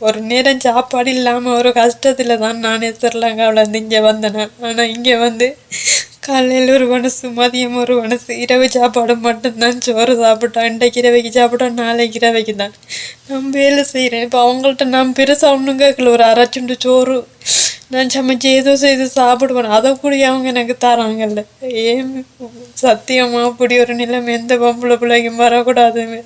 ஒரு நேரம் சாப்பாடு இல்லாமல் ஒரு கஷ்டத்தில் தான் நானே ஸ்ரீலங்காவில் இருந்து இங்கே வந்தேன். ஆனால் இங்கே வந்து காலையில் ஒரு மனசு மதியம் ஒரு மனசு இரவு சாப்பாடு மட்டும்தான் சோறு சாப்பிட்டோம் இன்றைக்கு இரவைக்கு சாப்பிட்டோம் நாளைக்கு இரவைக்கு தான் நான் வேலை செய்கிறேன் இப்போ அவங்கள்ட்ட நான் பெருசாக ஒன்றும் கேட்கல. ஒரு அரைச்சுண்டு சோறு நான் சமைச்சு ஏதோ செய்து சாப்பிடுவேன். அதை கூட அவங்க எனக்கு தராங்கல்ல. ஏன்? சத்தியமாக அப்படி ஒரு நிலைமை எந்த பொம்பளை பிள்ளைக்கும் வரக்கூடாதுமே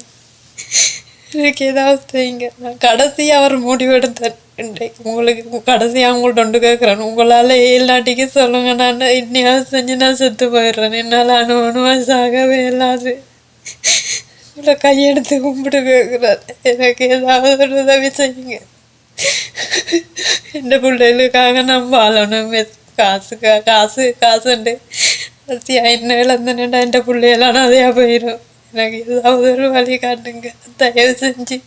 எனக்கு ஏதாவது செய்யுங்க நான் கடைசியாக அவர் முடிவெடுத்தேன் இன்றைக்கு உங்களுக்கு கடைசியாக உங்கள்ட்ட ஒன்று கேட்குறேன் உங்களால் ஏழாட்டிக்கு சொல்லுங்க நான் இன்னையாவது செஞ்சு நான் செத்து போயிடுறேன் என்னால் அணு அணுவா சாகவே இல்லாது உங்களை கையெடுத்து கும்பிட்டு கேட்குறேன் எனக்கு ஏதாவது ஒரு உதவி செய்யுங்க എൻ്റെ പിള്ളേർക്കാകെ ഞാൻ വാഴണം കാസ് കാസ് കാസുണ്ട് என்ன இழந்தேன்டா എൻ്റെ பிள்ளைகளான அதே போயிடும் எனக்கு ஏதாவது ஒரு வழி காட்டுங்க. தயவு செஞ்சு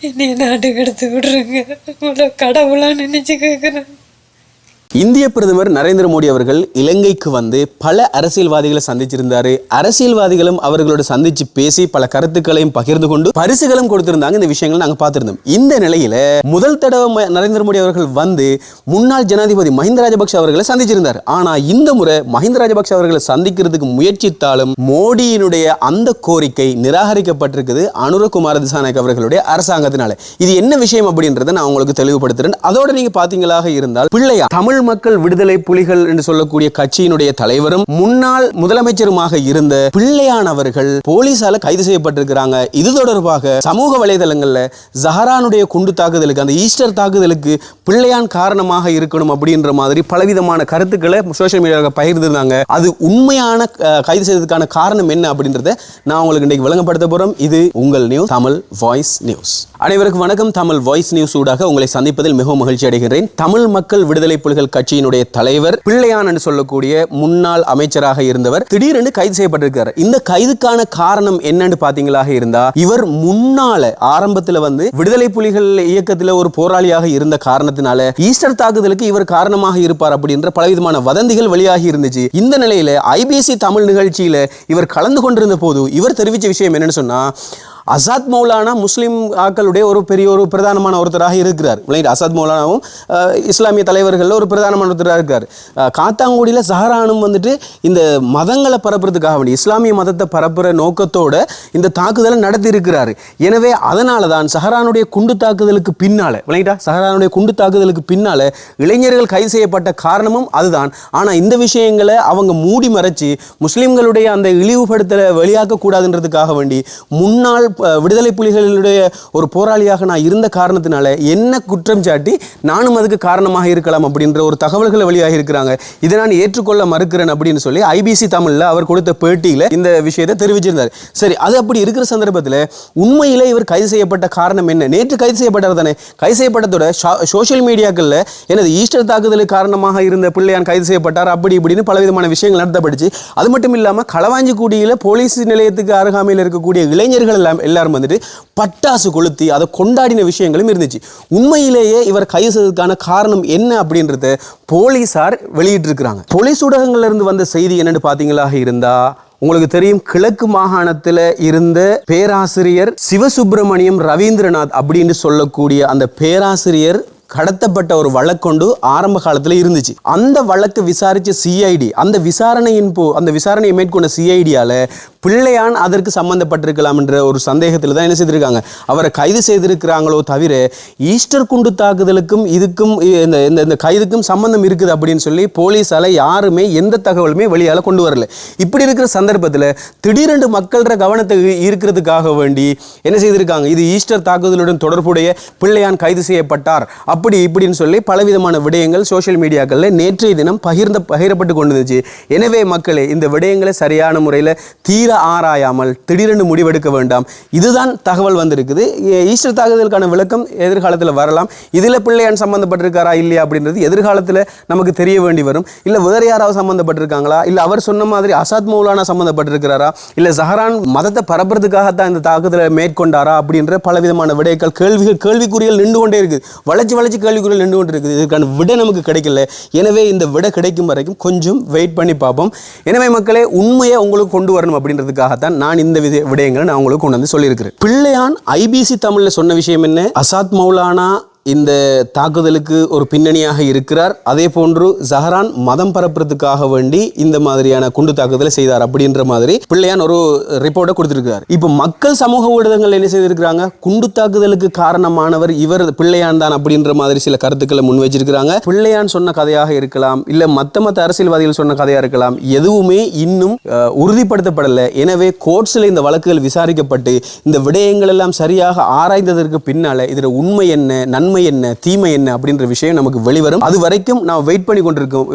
என்னைய நாட்டுக்கு எடுத்து விடுறேங்க. உங்களை கடவுளாக நினைச்சு கேட்குறேன் இந்திய பிரதமர் நரேந்திர மோடி அவர்கள் இலங்கைக்கு வந்து பல அரசியல்வாதிகளை சந்திச்சிருந்தாரு. அரசியல்வாதிகளும் அவர்களோட சந்திச்சு பேசி பல கருத்துக்களையும் பகிர்ந்து கொண்டு பரிசுகளும் கொடுத்திருந்தாங்க. இந்த விஷயங்களை நாங்க பார்த்திருந்தோம். இந்த நிலையில முதல் தடவை நரேந்திர மோடி அவர்கள் வந்து முன்னாள் ஜனாதிபதி மஹிந்த ராஜபக்ஷ அவர்களை சந்திச்சிருந்தார். ஆனா இந்த முறை மஹிந்த ராஜபக்ஷ அவர்களை சந்திக்கிறதுக்கு முயற்சித்தாலும் மோடியினுடைய அந்த கோரிக்கை நிராகரிக்கப்பட்டிருக்குது. அனுரகுமார திசாநாயக் அவர்களுடைய அரசாங்கத்தினால. இது என்ன விஷயம் அப்படின்றத நான் உங்களுக்கு தெளிவுபடுத்துறேன். அதோட நீங்க பாத்தீங்களாக இருந்தால் பிள்ளையா தமிழ் மக்கள் விடுதலை புலிகள் என்று சொல்லக்கூடிய கட்சியினுடைய தலைவரும் முன்னாள் முதலமைச்சருமாக இருந்த பிள்ளையான் அவர்கள் போலீசால கைது செய்யப்பட்டிருக்கிறாங்க. இது தொடர்பாக சமூக வலைதளங்கள்ல ஜஹரானுடைய குண்டு தாக்குதலுக்கு அந்த ஈஸ்டர் தாக்குதலுக்கு பிள்ளையான் காரணமாக இருக்கணும் அப்படின்ற மாதிரி பலவிதமான கருத்துக்களை சோசியல் மீடியாவில் பகிர்ந்திருந்தாங்க. அது உண்மையான கைது செய்ததுக்கான காரணம் என்ன அப்படின்றத நான் உங்களுக்கு இன்றைக்கு விளங்கப்படுத்த போறோம். இது உங்கள் நியூஸ் தமிழ் வாய்ஸ் நியூஸ். அனைவருக்கும் வணக்கம். தமிழ் வாய்ஸ் நியூஸ் ஊடாக உங்களை சந்திப்பதில் மிகவும் மகிழ்ச்சி அடைகிறேன் தமிழ் மக்கள் விடுதலை புலிகள் கட்சியினுடைய தலைவர் பிள்ளையான் என்று சொல்லக்கூடிய முன்னாள் அமைச்சராக இருந்தவர் திடீரென்று கைது செய்யப்பட்டிருக்காரு இந்த கைதுக்கான காரணம் என்னன்னு பாத்தீங்களாக இருந்தா இவர் முன்னால ஆரம்பத்துல வந்து விடுதலை புலிகள் இயக்கத்துல ஒரு போராளியாக இருந்த காரணத்தினால ஈஸ்டர் தாக்குதலுக்கு இவர் காரணமாக இருப்பார் அப்படின்ற பலவிதமான வதந்திகள் வெளியாகி இருந்துச்சு. இந்த நிலையில ஐபிஎஸ்சி தமிழ் நிகழ்ச்சியில இவர் கலந்து கொண்டிருந்த போது இவர் தெரிவிச்ச விஷயம் என்னன்னு சொன்னா அசாத் மௌலானா முஸ்லீம் ஆக்களுடைய ஒரு பெரிய ஒரு பிரதானமான ஒருத்தராக இருக்கிறார். விளையாட்டு அசாத் மௌலானாவும் இஸ்லாமிய தலைவர்களில் ஒரு பிரதானமான ஒருத்தராக இருக்கார் காத்தாங்குடியில் சஹரானும் வந்துட்டு இந்த மதங்களை பரப்புறதுக்காக வேண்டி இஸ்லாமிய மதத்தை பரப்புகிற நோக்கத்தோட இந்த தாக்குதலை நடத்தி இருக்கிறார் எனவே அதனால தான் சஹரானுடைய குண்டு தாக்குதலுக்கு பின்னால் விளையாட்டா சஹரானுடைய குண்டு தாக்குதலுக்கு பின்னால் இளைஞர்கள் கைது செய்யப்பட்ட காரணமும் அதுதான். ஆனால் இந்த விஷயங்களை அவங்க மூடி மறைச்சி முஸ்லீம்களுடைய அந்த இழிவுபடுத்தலை வெளியாக்க கூடாதுன்றதுக்காக வேண்டி முன்னாள் விடுதலை புலிகளுடைய ஒரு போராளியாக நான் இருந்த காரணத்தினால என்ன குற்றம் சாட்டி நானும் அதுக்கு காரணமாக இருக்கலாம் அப்படின்ற ஒரு தகவல்களை வெளியாக இருக்கிறாங்க இதை நான் ஏற்றுக்கொள்ள மறுக்கிறேன் அப்படின்னு சொல்லி ஐபிசி தமிழில் அவர் கொடுத்த பேட்டியில் இந்த விஷயத்தை தெரிவிச்சிருந்தார். சரி அது அப்படி இருக்கிற சந்தர்ப்பத்தில் உண்மையிலே இவர் கைது செய்யப்பட்ட காரணம் என்ன? நேற்று கைது செய்யப்பட்டார் தானே. கைது செய்யப்பட்டதோட சோஷியல் மீடியாக்களில் எனது ஈஸ்டர் தாக்குதலுக்கு காரணமாக இருந்த பிள்ளையான் கைது செய்யப்பட்டார் அப்படி இப்படின்னு பலவிதமான விஷயங்கள் நடத்தப்பட்டுச்சு. அது மட்டும் இல்லாமல் களவாஞ்சிக்குடியில் போலீஸ் நிலையத்துக்கு அருகாமையில் இருக்கக்கூடிய இளைஞர்கள் எல்லாம் எல்லாரும் வந்துட்டு பட்டாசு கொளுத்தி அதை கொண்டாடின விஷயங்களும் இருந்துச்சு. உண்மையிலேயே இவர் கைது செய்ததுக்கான காரணம் என்ன அப்படின்றத போலீசார் வெளியிட்டிருக்கிறாங்க. போலீஸ் ஊடகங்கள்ல இருந்து வந்த செய்தி என்னன்னு பார்த்தீங்களாக இருந்தா உங்களுக்கு தெரியும் கிழக்கு மாகாணத்தில் இருந்த பேராசிரியர் சிவசுப்பிரமணியம் ரவீந்திரநாத் அப்படின்னு சொல்லக்கூடிய அந்த பேராசிரியர் கடத்தப்பட்ட ஒரு வழக்கொண்டு ஆரம்ப காலத்தில் இருந்துச்சு. அந்த வழக்கு விசாரித்த சிஐடி அந்த விசாரணையின் போ அந்த விசாரணையை மேற்கொண்ட சிஐடியால பிள்ளையான் அதற்கு சம்பந்தப்பட்டிருக்கலாம் என்ற ஒரு சந்தேகத்தில் தான் என்ன செய்திருக்காங்க? அவரை கைது செய்திருக்கிறாங்களோ தவிர ஈஸ்டர் குண்டு தாக்குதலுக்கும் இதுக்கும் இந்த இந்த இந்த கைதுக்கும் சம்பந்தம் இருக்குது அப்படின்னு சொல்லி போலீஸால் யாருமே எந்த தகவலுமே வெளியால் கொண்டு வரல. இப்படி இருக்கிற சந்தர்ப்பத்தில் திடீரென்று மக்களோட கவனத்தை ஈர்க்கிறதுக்காக வேண்டி என்ன செய்திருக்காங்க? இது ஈஸ்டர் தாக்குதலுடன் தொடர்புடைய பிள்ளையான் கைது செய்யப்பட்டார். அப்படி இப்படின்னு சொல்லி பலவிதமான விடயங்கள் சோஷியல் மீடியாக்களில் நேற்றைய தினம் பகிர்ந்த பகிரப்பட்டு கொண்டிருந்துச்சு. எனவே மக்களே இந்த விடயங்களை சரியான முறையில் தீர ஆராயாமல் திடீரென்று முடிவெடுக்க வேண்டாம். இதுதான் தகவல் வந்திருக்குது. ஈஸ்டர் தாக்குதலுக்கான விளக்கம் எதிர்காலத்தில் வரலாம். இதில் பிள்ளையான் சம்மந்தப்பட்டிருக்காரா இல்லையா அப்படின்றது எதிர்காலத்தில் நமக்கு தெரிய வேண்டி வரும். இல்லை வேறு யாராவது சம்மந்தப்பட்டிருக்காங்களா இல்லை அவர் சொன்ன மாதிரி அசாத் மௌலானா சம்மந்தப்பட்டிருக்கிறாரா இல்லை ஜஹரான் மதத்தை பரப்புறதுக்காகத்தான் இந்த தாக்குதலை மேற்கொண்டாரா அப்படின்ற பலவிதமான விடைகள் கேள்விகள் கேள்விக்குறிகள் நின்று கொண்டே இருக்குது வளைச்சு வளைச்சு கேள்விக்குறிகள் நின்று கொண்டு இருக்குது இதுக்கான விடை நமக்கு கிடைக்கல. எனவே இந்த விடை கிடைக்கும் வரைக்கும் கொஞ்சம் வெயிட் பண்ணி பார்ப்போம். எனவே மக்களே உண்மையை உங்களுக்கு கொண்டு வரணும் அப்படின்ற அப்படின்றதுக்காகத்தான் நான் இந்த வித விடயங்களை நான் உங்களுக்கு கொண்டு வந்து சொல்லியிருக்கிறேன். பிள்ளையான் ஐபிசி தமிழ்ல சொன்ன விஷயம் என்ன? அசாத் மௌலானா இந்த தாக்குதலுக்கு ஒரு பின்னணியாக இருக்கிறார். அதே போன்று ஜஹரான் மதம் பரப்புறதுக்காக வேண்டி இந்த மாதிரியான குண்டு தாக்குதலை செய்தார் அப்படின்ற மாதிரி பிள்ளையான் ஒரு ரிப்போர்ட்டை கொடுத்திருக்கிறார். இப்போ மக்கள் சமூக ஊடகங்கள் என்ன செய்திருக்கிறாங்க? குண்டு தாக்குதலுக்கு காரணமானவர் இவர் பிள்ளையான் தான் அப்படின்ற மாதிரி சில கருத்துக்களை முன் வச்சிருக்கிறாங்க. பிள்ளையான் சொன்ன கதையாக இருக்கலாம் இல்லை மற்ற மற்ற அரசியல்வாதிகள் சொன்ன கதையாக இருக்கலாம் எதுவுமே இன்னும் உறுதிப்படுத்தப்படலை. எனவே கோர்ட்ஸில் இந்த வழக்குகள் விசாரிக்கப்பட்டு இந்த விடயங்கள் எல்லாம் சரியாக ஆராய்ந்ததற்கு பின்னால் இதில் உண்மை என்ன நன்மை என்ன தீமை என்ன அப்படின்ற விஷயம் நமக்கு வெளிவரும். அது வரைக்கும் நான் வெயிட் பண்ணி கொண்டிருக்கோம்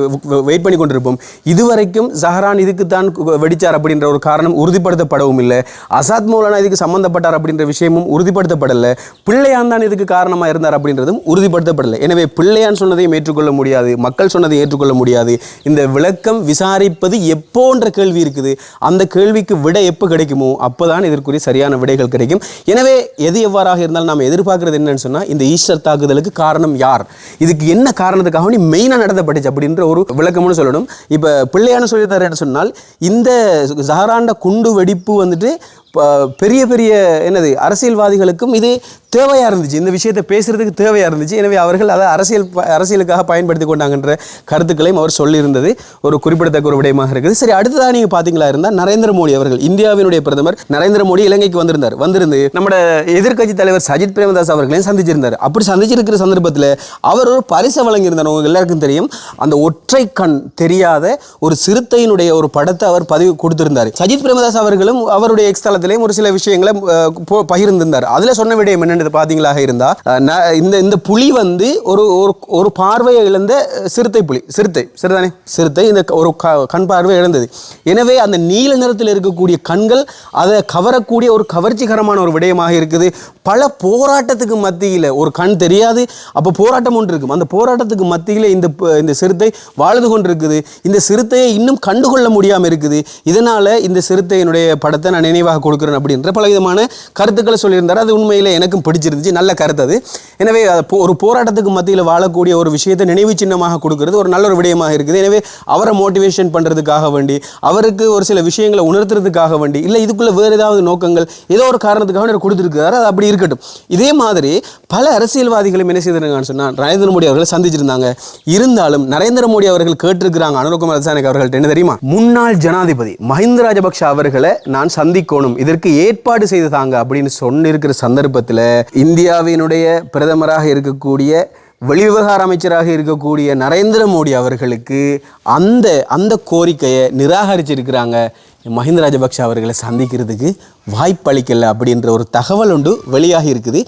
வெயிட் பண்ணி கொண்டிருப்போம். இதுவரைக்கும் சஹரான் இதுக்கு தான் வெடிச்சார் அப்படின்ற ஒரு காரணம் உறுதிப்படுத்தப்படவும் இல்லை. அசாத் மௌலானா இதுக்கு சம்பந்தப்பட்டார் அப்படின்ற விஷயமும் உறுதிப்படுத்தப்படலை. பிள்ளையான் தான் இதுக்கு காரணமாக இருந்தார் அப்படின்றதும் உறுதிப்படுத்தப்படலை. எனவே பிள்ளையான் சொன்னதையும் ஏற்றுக்கொள்ள முடியாது மக்கள் சொன்னதை ஏற்றுக்கொள்ள முடியாது. இந்த விளக்கம் விசாரிப்பது எப்போன்ற கேள்வி இருக்குது. அந்த கேள்விக்கு விடை எப்போ கிடைக்குமோ அப்போதான் இதற்குரிய சரியான விடைகள் கிடைக்கும். எனவே எது எவ்வாறாக இருந்தாலும் நாம் எதிர்பார்க்கறது என்னன்னு சொன்னால் இந்த ஈஸ்டர் தாக்குதலுக்கு காரணம் யார்? இதுக்கு என்ன காரணத்துக்காக நீ மெயினாக நடத்தப்பட்டுச்சு அப்படின்ற ஒரு விளக்கம்னு சொல்லணும். இப்போ பிள்ளையான சொல்லித்தரேன்னு சொன்னால் இந்த ஜஹராண்ட குண்டு வெடிப்பு வந்துட்டு பெரிய பெரிய என்னது அரசியல்வாதிகளுக்கும் இது தேவையாக இருந்துச்சு. இந்த விஷயத்தை பேசுகிறதுக்கு தேவையாக இருந்துச்சு. எனவே அவர்கள் அதை அரசியல் ப- அரசியலுக்காக பயன்படுத்தி கொண்டாங்கன்ற கருத்துக்களையும் அவர் சொல்லியிருந்தது. ஒரு குறிப்பிடத்தக்க ஒரு விடயமாக இருக்குது. சரி அடுத்ததாக நீங்கள் பார்த்தீங்களா இருந்தால் நரேந்திர மோடி அவர்கள் இந்தியாவினுடைய பிரதமர் நரேந்திர மோடி இலங்கைக்கு வந்திருந்தார். வந்திருந்து நம்ம எதிர்க்கட்சி தலைவர் சஜித் பிரேமதாஸ் அவர்களையும் சந்திச்சிருந்தார். அப்படி சந்திச்சிருக்கிற சந்தர்ப்பத்தில் அவர் ஒரு பரிசை வழங்கியிருந்தார். உங்களுக்கு எல்லாருக்கும் தெரியும். அந்த ஒற்றை கண் தெரியாத ஒரு சிறுத்தையினுடைய ஒரு படத்தை அவர் பதிவு கொடுத்திருந்தார். சஜித் பிரேமதாஸ் அவர்களும் அவருடைய எக்ஸ்தலத்தை தளத்திலையும் ஒரு சில விஷயங்களை போ- பகிர்ந்திருந்தார். அதில் சொன்ன விடயம் என்னென்னு பார்த்தீங்களாக இருந்தால் இந்த இந்த புலி வந்து ஒரு ஒரு ஒரு பார்வையை இழந்த சிறுத்தை புலி. சிறுத்தை சரிதானே சிறுத்தை இந்த க- ஒரு க- கண் பார்வை இழந்தது. எனவே அந்த நீல நிறத்தில் இருக்கக்கூடிய கண்கள் அதை கவரக்கூடிய ஒரு கவர்ச்சிகரமான ஒரு விடயமாக இருக்குது. பல போராட்டத்துக்கு மத்தியில் ஒரு கண் தெரியாது அப்போ போராட்டம் ஒன்று இருக்கும். அந்த போராட்டத்துக்கு மத்தியில் இந்த இந்த சிறுத்தை வாழ்ந்து கொண்டிருக்குது. இந்த சிறுத்தையை இன்னும் கண்டுகொள்ள முடியாமல் இருக்குது. இதனால் இந்த சிறுத்தையினுடைய படத்தை நான் நினைவாக கொடுக்குறேன் அப்படின்ற பலவிதமான கருத்துக்களை சொல்லியிருந்தார். அது உண்மையில் எனக்கும் பிடிச்சிருந்துச்சு. நல்ல கருத்து அது. எனவே ஒரு போராட்டத்துக்கு மத்தியில் வாழக்கூடிய ஒரு விஷயத்தை நினைவு சின்னமாக கொடுக்கறது ஒரு நல்ல ஒரு விடயமாக இருக்குது. எனவே அவரை மோட்டிவேஷன் பண்ணுறதுக்காக வேண்டி அவருக்கு ஒரு சில விஷயங்களை உணர்த்துறதுக்காக வேண்டி இல்லை இதுக்குள்ளே வேறு ஏதாவது நோக்கங்கள் ஏதோ ஒரு காரணத்துக்காக அவர் கொடுத்துருக்காரு அது அப்படி இருக்கட்டும். இதே மாதிரி பல அரசியல்வாதிகளும் என்ன செய்திருக்காங்கன்னு சொன்னால் நரேந்திர மோடி அவர்களை சந்திச்சிருந்தாங்க. இருந்தாலும் நரேந்திர மோடி அவர்கள் கேட்டிருக்கிறாங்க அனுரகுமார் ரசாயனிக் அவர்கள்ட்ட. என்ன தெரியுமா? முன்னாள் ஜனாதிபதி மஹிந்த ராஜபக்ஷ அவர்களை நான் சந்திக்கணும். இதற்கு ஏற்பாடு செய்து தாங்க அப்படின்னு சொன்னிருக்கிற சந்தர்ப்பத்தில் இந்தியாவினுடைய பிரதமராக இருக்கக்கூடிய வெளிவிவகார அமைச்சராக இருக்கக்கூடிய நரேந்திர மோடி அவர்களுக்கு அந்த அந்த கோரிக்கையை நிராகரிச்சிருக்கிறாங்க மஹிந்த ராஜபக்ஷ அவர்களை சந்திக்கிறதுக்கு வாய்ப்பளிக்கல அப்படின்ற ஒரு தகவல் ஒன்று வெளியாகி இருக்குது.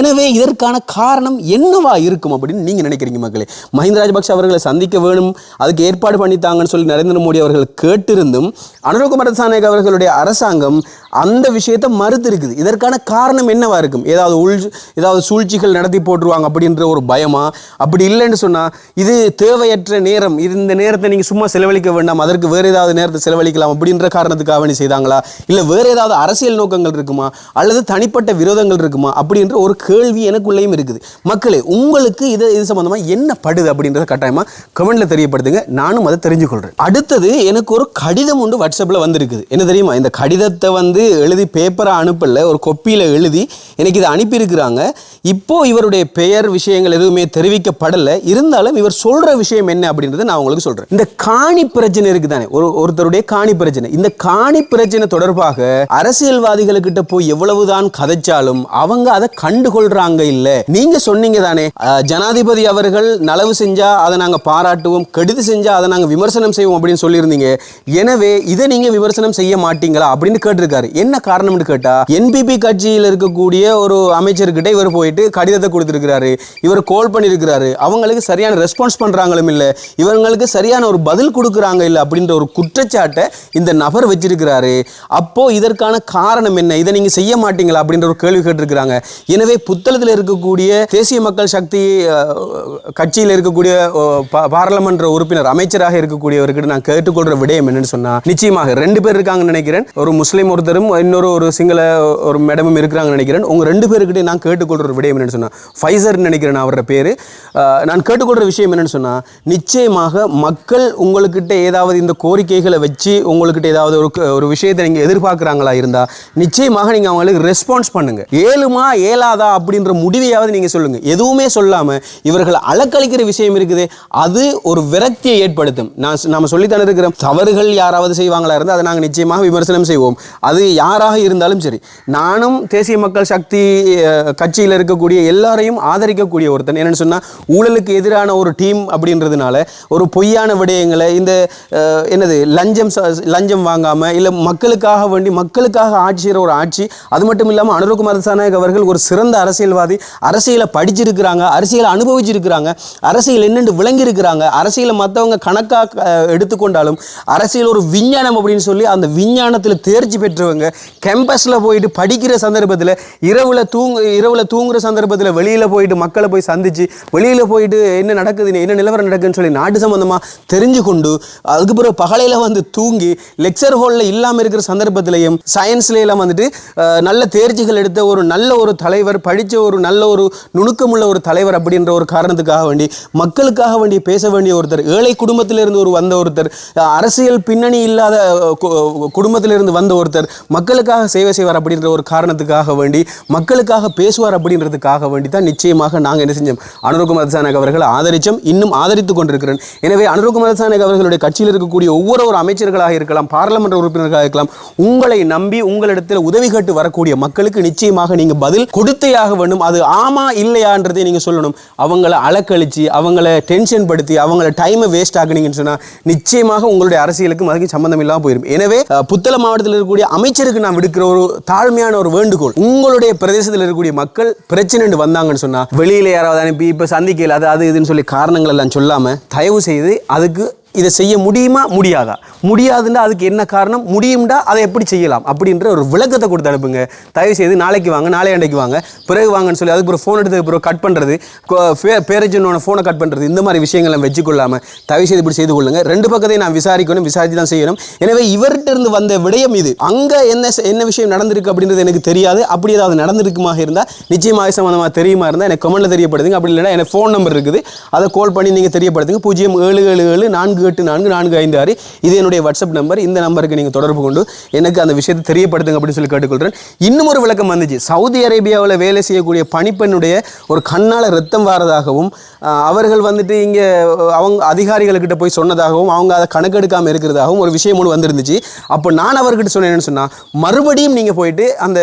எனவே இதற்கான காரணம் என்னவா இருக்கும் அப்படின்னு நீங்கள் நினைக்கிறீங்க மக்களே? மஹிந்த ராஜபக்ஷ அவர்களை சந்திக்க வேணும் அதுக்கு ஏற்பாடு பண்ணித்தாங்கன்னு சொல்லி நரேந்திர மோடி அவர்கள் கேட்டிருந்தும் அனுரகுமார சானேக் அவர்களுடைய அரசாங்கம் அந்த விஷயத்தை மறுத்து இருக்குது இதற்கான காரணம் என்னவா இருக்கும்? ஏதாவது உள் ஏதாவது சூழ்ச்சிகள் நடத்தி போட்டுருவாங்க அப்படின்ற ஒரு பயமா? அப்படி இல்லைன்னு சொன்னால் இது தேவையற்ற நேரம் இது இந்த நேரத்தை நீங்கள் சும்மா செலவழிக்க வேண்டாம் அதற்கு வேறு ஏதாவது நேரத்தை செலவழிக்கலாம் அப்படின்ற காரணத்துக்காக செய்தாங்களா? இல்லை வேறு ஏதாவது அரசு அரசியல் நோக்கங்கள் இருக்குமா? அல்லது தனிப்பட்ட விரோதங்கள் இருக்குமா? அப்படின்ற ஒரு கேள்வி எனக்குள்ளேயும் இருக்குது. மக்களே உங்களுக்கு இது இது சம்மந்தமாக என்ன படுது அப்படின்றத கட்டாயமாக கமெண்டில் தெரியப்படுத்துங்க. நானும் அதை தெரிஞ்சுக்கொள்கிறேன் அடுத்தது எனக்கு ஒரு கடிதம் ஒன்று வாட்ஸ்அப்பில் வந்திருக்குது. என்ன தெரியுமா? இந்த கடிதத்தை வந்து எழுதி பேப்பரை அனுப்பல ஒரு கொப்பியில் எழுதி எனக்கு இதை அனுப்பியிருக்கிறாங்க. இப்போது இவருடைய பெயர் விஷயங்கள் எதுவுமே தெரிவிக்கப்படலை. இருந்தாலும் இவர் சொல்கிற விஷயம் என்ன அப்படின்றத நான் உங்களுக்கு சொல்கிறேன் இந்த காணி பிரச்சனை இருக்குதானே? ஒரு ஒருத்தருடைய காணி பிரச்சனை. இந்த காணி பிரச்சனை தொடர்பாக அரசியல் அரசியல்வாதிகளுக்கிட்ட போய் எவ்வளவுதான் கதைச்சாலும் அவங்க அதை கண்டுகொள்றாங்க இல்ல. நீங்க சொன்னீங்க தானே ஜனாதிபதி அவர்கள் நலவு செஞ்சா அதை நாங்க பாராட்டுவோம் கெடுதி செஞ்சா அதை நாங்க விமர்சனம் செய்வோம் அப்படின்னு சொல்லியிருந்தீங்க. எனவே இதை நீங்க விமர்சனம் செய்ய மாட்டீங்களா அப்படின்னு கேட்டிருக்காரு. என்ன காரணம்னு கேட்டா என்பிபி கட்சியில் இருக்கக்கூடிய ஒரு அமைச்சர்கிட்ட இவர் போயிட்டு கடிதத்தை கொடுத்திருக்கிறாரு. இவர் கோல் பண்ணியிருக்கிறாரு. அவங்களுக்கு சரியான ரெஸ்பான்ஸ் பண்றாங்களும் இல்ல. இவங்களுக்கு சரியான ஒரு பதில் கொடுக்குறாங்க இல்ல அப்படின்ற ஒரு குற்றச்சாட்டை இந்த நபர் வச்சிருக்கிறாரு. அப்போ இதற்கான காரணம் என்ன? இதை நீங்கள் செய்ய மாட்டீங்களா? அப்படின்ற ஒரு கேள்வி கேட்டிருக்கிறாங்க. எனவே புத்தளத்தில் இருக்கக்கூடிய தேசிய மக்கள் சக்தி கட்சியில் இருக்கக்கூடிய பா- பாராளுமன்ற உறுப்பினர் அமைச்சராக இருக்கக்கூடியவர்கிட்ட நான் கேட்டுக்கொள்கிற விடயம் என்னன்னு சொன்னால் நிச்சயமாக ரெண்டு பேர் இருக்காங்கன்னு நினைக்கிறேன். ஒரு முஸ்லீம் ஒருத்தரும் இன்னொரு ஒரு சிங்கள ஒரு மேடமும் இருக்கிறாங்கன்னு நினைக்கிறேன். உங்கள் ரெண்டு பேருக்கிட்டே நான் கேட்டுக்கொள்கிற விடயம் என்னன்னு சொன்னால் ஃபைசர்னு நினைக்கிறேன் அவரோட பேர். நான் கேட்டுக்கொள்கிற விஷயம் என்னன்னு சொன்னால் நிச்சயமாக மக்கள் உங்களுக்கிட்ட ஏதாவது இந்த கோரிக்கைகளை வச்சு உங்களுக்கிட்ட ஏதாவது ஒரு க- ஒரு விஷயத்தை நீங்கள் எதிர்பார்க்குறாங்களா இருந்தால் இருந்தால் நிச்சயமாக நீங்க அவங்களுக்கு ரெஸ்பான்ஸ் பண்ணுங்க. ஏழுமா ஏலாதா அப்படின்ற முடிவையாவது நீங்க சொல்லுங்க. எதுவுமே சொல்லாம இவர்கள் அலக்களிக்கிற விஷயம் இருக்குது. அது ஒரு விரக்தியை ஏற்படுத்தும். நான் நம்ம நாம சொல்லித்தானே தவறுகள் யாராவது செய்வாங்களா இருந்தால் அதை நாங்கள் நிச்சயமாக விமர்சனம் செய்வோம். அது யாராக இருந்தாலும் சரி. நானும் தேசிய மக்கள் சக்தி கட்சியில் இருக்கக்கூடிய எல்லாரையும் ஆதரிக்கக்கூடிய ஒருத்தன். என்னென்னு சொன்னால் ஊழலுக்கு எதிரான ஒரு டீம் அப்படின்றதுனால ஒரு பொய்யான விடயங்களை இந்த என்னது லஞ்சம் லஞ்சம் வாங்காமல் இல்லை மக்களுக்காக வேண்டி மக்களுக்காக ஆட்சி செய்கிற ஒரு ஆட்சி. அது மட்டும் இல்லாமல் அனுரகுமார் திசாநாயக் அவர்கள் ஒரு சிறந்த அரசியல்வாதி. அரசியலை படிச்சிருக்கிறாங்க அரசியலை அனுபவிச்சிருக்கிறாங்க அரசியல் என்னென்று விளங்கி இருக்கிறாங்க அரசியலை மற்றவங்க கணக்காக எடுத்துக்கொண்டாலும் அரசியல் ஒரு விஞ்ஞானம் அப்படின்னு சொல்லி அந்த விஞ்ஞானத்தில் தேர்ச்சி பெற்றவங்க கேம்பஸில் போயிட்டு படிக்கிற சந்தர்ப்பத்தில் இரவில் தூங்கு இரவில் தூங்குற சந்தர்ப்பத்தில் வெளியில் போயிட்டு மக்களை போய் சந்திச்சு வெளியில் போயிட்டு என்ன நடக்குது என்ன நிலவரம் நடக்குதுன்னு சொல்லி நாட்டு சம்மந்தமாக தெரிஞ்சு கொண்டு அதுக்கு பிறகு பகலையில் வந்து தூங்கி லெக்சர் ஹாலில் இல்லாமல் இருக்கிற சந்தர்ப்பத்திலையும் சயின்ஸ் எல்லாம் வந்துட்டு நல்ல தேர்ச்சிகள் எடுத்த ஒரு நல்ல ஒரு தலைவர் படித்த ஒரு நல்ல ஒரு நுணுக்கமுள்ள ஒரு தலைவர் அப்படின்ற ஒரு காரணத்துக்காக வேண்டி மக்களுக்காக வேண்டி பேச வேண்டிய ஒருத்தர் ஏழை குடும்பத்திலிருந்து ஒரு வந்த ஒருத்தர் அரசியல் பின்னணி இல்லாத குடும்பத்திலிருந்து வந்த ஒருத்தர் மக்களுக்காக சேவை செய்வார் அப்படின்ற ஒரு காரணத்துக்காக வேண்டி மக்களுக்காக பேசுவார் அப்படின்றதுக்காக வேண்டி தான் நிச்சயமாக நாங்கள் என்ன செஞ்சோம்? அனுரகுமார் சானக் அவர்களை ஆதரித்தோம் இன்னும் ஆதரித்து கொண்டிருக்கிறேன். எனவே அனுரகுமார் சானக் அவர்களுடைய கட்சியில் இருக்கக்கூடிய ஒவ்வொரு ஒரு அமைச்சர்களாக இருக்கலாம் பாராளுமன்ற உறுப்பினர்களாக இருக்கலாம் உங்களை நம்பி உங்களிடத்தில் உதவி கேட்டு வரக்கூடிய மக்களுக்கு நிச்சயமாக நீங்க பதில் கொடுத்தையாக வேண்டும். அது ஆமா இல்லையான்றதை நீங்க சொல்லணும். அவங்கள அலக்கழிச்சு அவங்கள டென்ஷன் படுத்தி அவங்கள டைமை வேஸ்ட் ஆக்குனீங்கன்னு சொன்னா நிச்சயமாக உங்களுடைய அரசியலுக்கும் அதுக்கு சம்பந்தம் இல்லாமல் போயிடும் எனவே புத்தள மாவட்டத்தில் இருக்கக்கூடிய அமைச்சருக்கு நான் விடுக்கிற ஒரு தாழ்மையான ஒரு வேண்டுகோள். உங்களுடைய பிரதேசத்தில் இருக்கக்கூடிய மக்கள் பிரச்சனை வந்தாங்கன்னு சொன்னா வெளியில யாராவது அனுப்பி இப்ப சந்திக்கல அது அது இதுன்னு சொல்லி காரணங்கள் எல்லாம் சொல்லாம தயவு செய்து அதுக்கு இதை செய்ய முடியுமா? முடியாதா? முடியாதுன்னா அதுக்கு என்ன காரணம்? முடியும்டா அதை எப்படி செய்யலாம்? அப்படின்ற ஒரு விளக்கத்தை கொடுத்து அனுப்புங்க. தயவு செய்து நாளைக்கு வாங்க நாளை அன்றைக்கு வாங்க. பிறகு வாங்கன்னு சொல்லி அதுக்கு ஒரு ஃபோன் எடுத்து பிறகு கட் பண்ணுறது பேரஜனோட ஃபோனை கட் பண்ணுறது இந்த மாதிரி விஷயங்களை வச்சுக்கொள்ளாமல் தயவு செய்து இப்படி செய்து கொள்ளுங்க. ரெண்டு பக்கத்தையும் நான் விசாரிக்கணும் விசாரித்து தான் செய்யணும். எனவே இவர்கிட்ட இருந்து வந்த விடயம் இது. அங்கே என்ன என்ன விஷயம் நடந்திருக்கு அப்படின்றது எனக்கு தெரியாது. அப்படி ஏதாவது நடந்திருக்குமாக இருந்தால் நிச்சயமாக சம்மந்தமாக தெரியுமா இருந்தால் எனக்கு கமெண்ட்டில் தெரியப்படுதுங்க அப்படி இல்லைன்னா எனக்கு ஃபோன் நம்பர் இருக்குது. அதை கால் பண்ணி நீங்கள் தெரியப்படுத்துங்க. பூஜ்ஜியம் ஏழு ஏழு ஏழு நான்கு எட்டு நான்கு நான்கு ஐந்து ஆறு. இது என்னுடைய வாட்ஸ்அப் நம்பர் இந்த நம்பருக்கு நீங்கள் தொடர்பு கொண்டு எனக்கு அந்த விஷயத்தை தெரியப்படுத்துங்க அப்படின்னு சொல்லி கேட்டுக்கொள்கிறேன் இன்னும் ஒரு விளக்கம் வந்துச்சு. சவுதி அரேபியாவில் வேலை செய்யக்கூடிய பணிப்பெண்ணுடைய ஒரு கண்ணால் ரத்தம் வாரதாகவும் அவர்கள் வந்துட்டு இங்கே அவங்க அதிகாரிகள்கிட்ட போய் சொன்னதாகவும் அவங்க அதை கணக்கெடுக்காமல் இருக்கிறதாகவும் ஒரு விஷயம் ஒன்று வந்திருந்துச்சு. அப்போ நான் அவர்கிட்ட சொன்னேன் சொன்னால் மறுபடியும் நீங்கள் போயிட்டு அந்த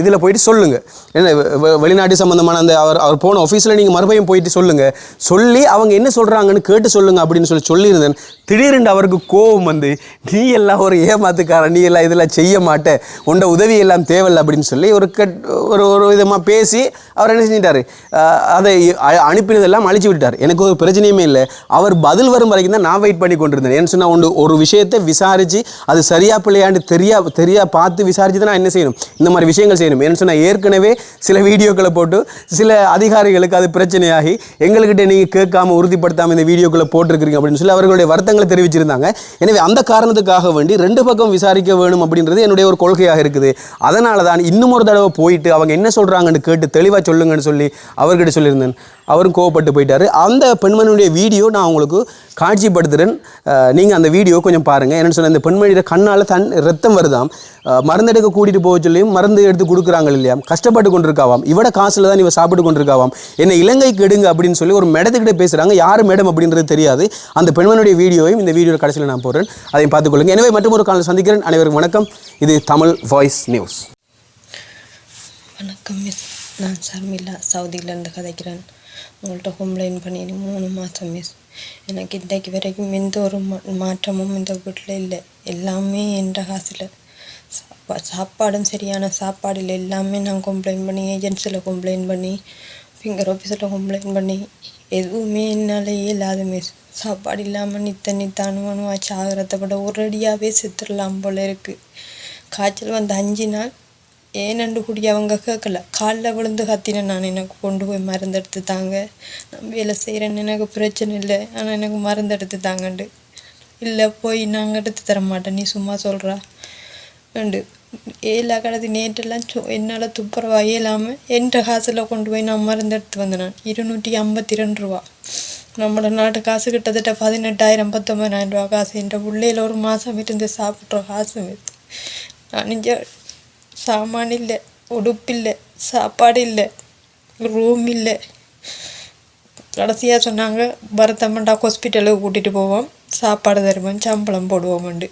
இதில் போயிட்டு சொல்லுங்கள் என்ன வெளிநாட்டு சம்மந்தமான அந்த அவர் அவர் போன ஆஃபீஸில் நீங்கள் மறுபடியும் போயிட்டு சொல்லுங்கள் சொல்லி அவங்க என்ன சொல்கிறாங்கன்னு கேட்டு சொல்லுங்க அப்படின்னு சொல்லி சொல்லி சொல்லியிருந்தேன். திடீரென்று அவருக்கு கோபம் வந்து நீ எல்லாம் ஒரு ஏமாத்துக்காரன் நீ எல்லாம் இதெல்லாம் செய்ய மாட்டே உண்ட உதவி எல்லாம் தேவையில்லை அப்படின்னு சொல்லி ஒரு கட் ஒரு ஒரு விதமாக பேசி அவர் என்ன செஞ்சிட்டார்? அதை அனுப்பினதெல்லாம் அழிச்சு விட்டார் எனக்கு ஒரு பிரச்சனையுமே இல்லை. அவர் பதில் வரும் வரைக்கும் தான் நான் வெயிட் பண்ணி கொண்டிருந்தேன். ஏன்னு சொன்னால் ஒன்று ஒரு விஷயத்தை விசாரித்து அது சரியா பிள்ளையாண்டு தெரியா தெரியா பார்த்து விசாரித்து தான் நான் என்ன செய்யணும்? இந்த மாதிரி விஷயங்கள் செய்யணும். ஏன்னு சொன்னால் ஏற்கனவே சில வீடியோக்களை போட்டு சில அதிகாரிகளுக்கு அது பிரச்சனையாகி எங்கள்கிட்ட நீங்கள் கேட்காம உறுதிப்படுத்தாமல் இந்த வீடியோக்களை போட்டிருக்கிறீங்க அப்படின்னு சொல்லி அவர்களுடைய வருத்தங்களை தெரிவிச்சிருந்தாங்க. எனவே அந்த காரணத்துக்காக வேண்டி ரெண்டு பக்கம் விசாரிக்க வேணும் அப்படின்றது என்னுடைய ஒரு கொள்கையாக இருக்குது. அதனால தான் இன்னும் ஒரு தடவை போயிட்டு அவங்க என்ன சொல்கிறாங்கன்னு கேட்டு தெளிவாக சொல்லுங்கன்னு சொல்லி அவர்கிட்ட சொல்லியிருந்தேன். அவரும் கோவப்பட்டு போயிட்டாரு. அந்த பெண்மணியுடைய வீடியோ நான் உங்களுக்கு காட்சிப்படுத்துகிறேன் நீங்கள் அந்த வீடியோ கொஞ்சம் பாருங்கள் என்னென்னு சொன்ன இந்த பெண்மணியோட கண்ணால் தன் ரத்தம் வருதாம். மருந்து எடுக்க கூட்டிகிட்டு போக சொல்லியும் மருந்து எடுத்து கொடுக்குறாங்க இல்லையா? கஷ்டப்பட்டு கொண்டிருக்காவாம். இவட காசில் தான் இவ சாப்பிட்டு கொண்டிருக்காவாம். என்னை இலங்கைக்கு எடுங்க அப்படின்னு சொல்லி ஒரு மேடத்துக்கிட்ட பேசுகிறாங்க யார் மேடம் அப்படின்றது தெரியாது. அந்த பெண்மணியுடைய வீடியோவையும் இந்த வீடியோ கடைசியில் நான் போடுறேன். அதையும் பார்த்துக்கொள்ளுங்க. எனவே மற்றும் ஒரு காலம் சந்திக்கிறேன். அனைவருக்கும் வணக்கம். இது தமிழ் வாய்ஸ் நியூஸ் வணக்கம். மிஸ் நான் ஷர்மிளா சவுதியிலேருந்து கதைக்கிறேன். உங்கள்கிட்ட கம்ப்ளைண்ட் பண்ணி மூணு மாதம் மிஸ் எனக்கு இன்றைக்கு வரைக்கும் எந்த ஒரு மா மாற்றமும் இந்த வீட்டில் இல்லை. எல்லாமே என்ற காசில் சாப்பா சாப்பாடும் சரியான சாப்பாடு இல்லை எல்லாமே நான் கம்ப்ளைண்ட் பண்ணி ஏஜென்சியில் கம்ப்ளைண்ட் பண்ணி ஃபிங்கர் ஆஃபீஸில் கம்ப்ளைண்ட் பண்ணி எதுவுமே என்னால் இல்லாத மிஸ் சாப்பாடு இல்லாமல் நித்த நித்த அணு அணுவாச்சு ஆகிறத விட ஒரேடியாகவே செத்துடலாம் போல இருக்குது காய்ச்சல் வந்து அஞ்சு நாள் ஏனண்டு கூடி? அவங்க கேட்கல. காலில் விழுந்து கத்தினேன் நான் எனக்கு கொண்டு போய் மருந்து எடுத்து தாங்க. நான் வேலை செய்கிறேன்னு எனக்கு பிரச்சனை இல்லை. ஆனால் எனக்கு மருந்து எடுத்து தாங்கண்டு. இல்லை போய் நாங்கள் எடுத்து தர மாட்டேன். நீ சும்மா சொல்கிறா உண்டு ஏலா கடத்தி நேற்றெல்லாம் சொ என்னால் துப்புரவா? இயலாமல் என்ற காசில் கொண்டு போய் நான் மருந்து எடுத்து வந்தேன். நான் இருநூற்றி ஐம்பத்தி ரெண்டு ரூபா. நம்மளோட நாட்டு காசு கிட்டத்தட்ட பதினெட்டாயிரம் பத்தொம்பதாயிரம் ரூபா காசு. என்ற பிள்ளையில ஒரு மாதம் இருந்து சாப்பிட்ற காசு. நான் இங்கே சாமான் இல்லை உடுப்பில்லை சாப்பாடு இல்லை ரூம் இல்லை கடைசியாக சொன்னாங்க பரதமண்டா ஹாஸ்பிட்டலுக்கு கூட்டிகிட்டு போவோம் சாப்பாடு தருவோம் சம்பளம் போடுவோம்ண்டு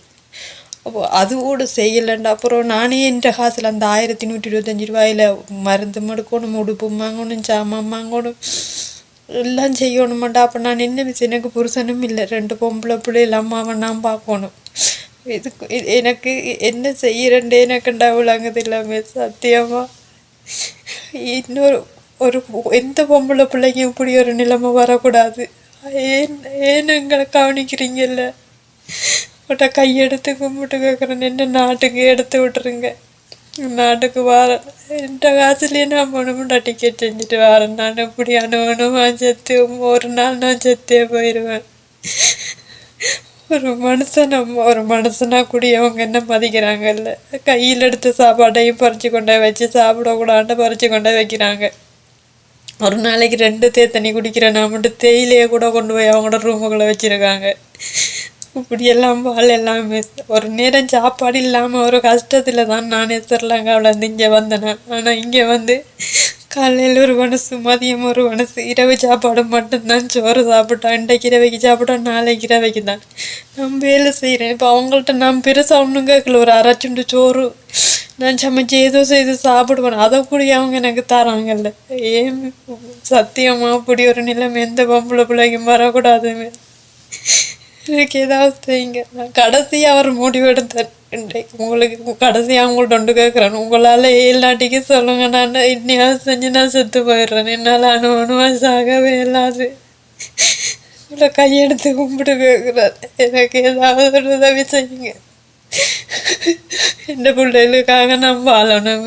அப்போ அது கூட செய்யலைண்டா அப்புறம் நானே என்ற காசில் அந்த ஆயிரத்தி நூற்றி இருபத்தஞ்சி ரூபாயில் மருந்து மடுக்கணும் உடுப்பு வாங்கணும் சாமான் வாங்கணும் எல்லாம் செய்யணுமாண்டா அப்போ நான் என்ன மிஸ் எனக்கு புருஷனும் இல்லை ரெண்டு பொம்பளை பிள்ளைகள் அம்மாவை நான் பார்க்கணும் இதுக்கு இது எனக்கு என்ன செய்யறேன்டே எனக்கு விளங்குது இல்லாம சத்தியமா இன்னொரு ஒரு எந்த பொம்பளை பிள்ளைக்கும் இப்படி ஒரு நிலைமை வரக்கூடாது ஏன் ஏன் எங்களை கவனிக்கிறீங்கல்ல உட்ட கையெடுத்து கும்பிட்டு கேட்குறேன் என்ன நாட்டுக்கு எடுத்து விட்டுருங்க நாட்டுக்கு வரேன் என்ற காசுலேயே நான் போகணும்டா டிக்கெட் செஞ்சுட்டு வரேன் நான் இப்படி அணுவணுமா செத்து ஒரு நாள் நான் செத்தே போயிடுவேன் ஒரு மனுஷன் ஒரு மனுஷனா கூடியவங்க என்ன மதிக்கிறாங்கல்ல? கையில் எடுத்த சாப்பாட்டையும் பறித்து கொண்டே வச்சு சாப்பிடக்கூடாண்டு பறித்து கொண்டே வைக்கிறாங்க. ஒரு நாளைக்கு ரெண்டு தே தண்ணி குடிக்கிறேன் நான் மட்டும் தேயிலையை கூட கொண்டு போய் அவங்களோட ரூமுக்குள்ளே வச்சுருக்காங்க. இப்படியெல்லாம் பால் எல்லாமே. ஒரு நேரம் சாப்பாடு இல்லாமல் ஒரு கஷ்டத்தில் தான் நானே ஸ்ரீலங்காவில் இருந்து இங்கே வந்தேன். ஆனால் இங்கே வந்து காலையில் ஒரு மனசு மதியம் ஒரு மனசு. இரவு சாப்பாடு மட்டும்தான் சோறு சாப்பிட்டோம் இன்றைக்கு இரவைக்கு சாப்பிட்டோம் நாளைக்கு இரவைக்கு தான் நான் வேலை செய்கிறேன் இப்போ அவங்கள்ட்ட நான் பெருசாக ஒன்றும் கேட்கல. ஒரு அரைச்சுண்டு சோறு. நான் சமைச்சு ஏதோ செய்து சாப்பிடுவேன். அதை கூட அவங்க எனக்கு தராங்கல்ல. ஏன்? சத்தியமாக அப்படி ஒரு நிலைமை. எந்த பொம்பளை பிள்ளைக்கும் வரக்கூடாதுமே எனக்கு ஏதாவது செய்யுங்க நான் கடைசியாக அவர் முடிவெடுத்தேன் இன்றைக்கு உங்களுக்கு கடைசியாக உங்கள்ட்ட ஒன்று கேட்குறேன் உங்களால் ஏழு நாட்டிக்கு சொல்லுங்க நான் இன்னையாவது செஞ்சு நான் செத்து போயிடுறேன் என்னால் அணு அணுவா சாகவே இல்லாது உங்களை கையெடுத்து கும்பிட்டு கேட்குறேன் எனக்கு ஏதாவது ஒரு உதவி செய்யுங்க എൻ്റെ പിള്ളേർക്കാകെ ഞാൻ വാഴണം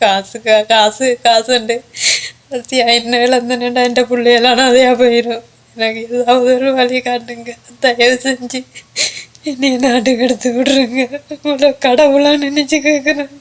കാസ് കാസ് കാസുണ്ട് என்ன இழந்தேன்டா എൻ്റെ பிள்ளைகளான அதே போயிடும் எனக்கு ஏதாவது ஒரு வழி காட்டுங்க. தயவு செஞ்சு என்னைய நாட்டுக்கு எடுத்து விடுறேங்க. உங்களை கடவுளாக நினச்சி கேட்குறேன்